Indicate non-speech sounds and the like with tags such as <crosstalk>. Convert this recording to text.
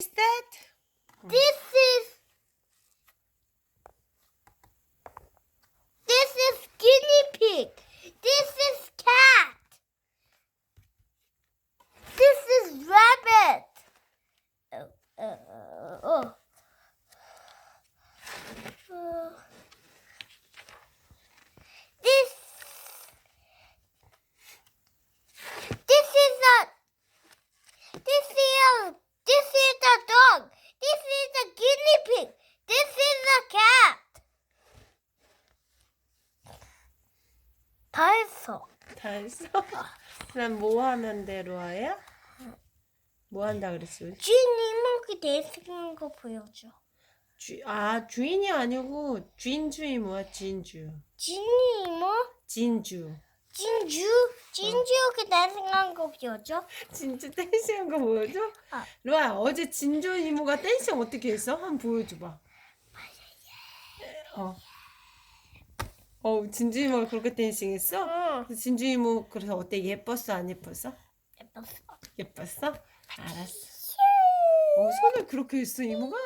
Is that? This is This is guinea pig. This is cat. This is rabbit. Oh, oh. Uh, this This is a this is a, this is a 했어. 다 했어? 난 뭐 하면 돼, 로아야? 뭐 한다 그랬어? 주인 이목이 내쓰는 거 보여줘. 주, 아, 주인이 아니고 주인주이 뭐야, 진주. 진이 이모? 진주. 진주? 진주 여기 내쓰는 거 보여줘. <laughs> 진주 댄싱한 거 보여줘? 어. 로아, 어제 진주 이모가 댄싱 어떻게 했어? 한번 보여줘봐. 어. 어, 진주 이모가 그렇게 댄싱 했어? 응. 진주 이모 그래서 어때? 예뻤어? 안 예뻤어? 예뻤어. 예뻤어? 알았어. 어, 손을 그렇게 했어, 이모가?